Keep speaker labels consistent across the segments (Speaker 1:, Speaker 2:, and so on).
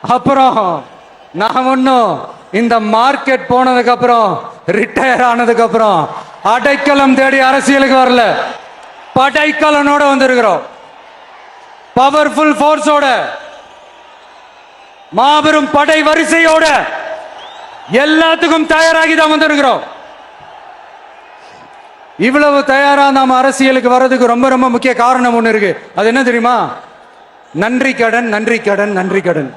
Speaker 1: அப்புறம் நான் ஒன்றும் இந்த மார்க்கெட் போனதுக்கு அப்புறம் ரிட்டையர் ஆனதுக்கு அப்புறம் அடைக்கலம் தேடி அரசியலுக்கு வரல. படைக்கலனோட வந்திருக்கிறோம். பவர்ஃபுல் ஃபோர்ஸோட மாபெரும் படை வரிசையோட எல்லாத்துக்கும் தயாராகி தான் வந்திருக்கிறோம். இவ்வளவு தயாரா நாம அரசியலுக்கு வர்றதுக்கு ரொம்ப ரொம்ப முக்கிய காரணம் ஒன்று இருக்கு. அது என்ன தெரியுமா? நன்றி கடன் நன்றி கடன் நன்றி கடன்.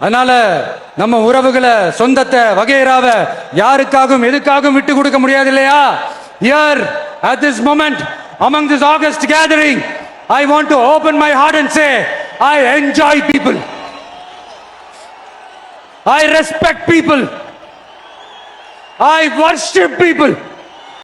Speaker 1: அதனால நம்ம உறவுகளை சொந்தத்தை வகைராவை யாருக்காகவும் எதுக்காகவும் விட்டு கொடுக்க முடியாது இல்லையா here at this moment among this august gathering i want to open my heart and say i enjoy people i respect people i worship people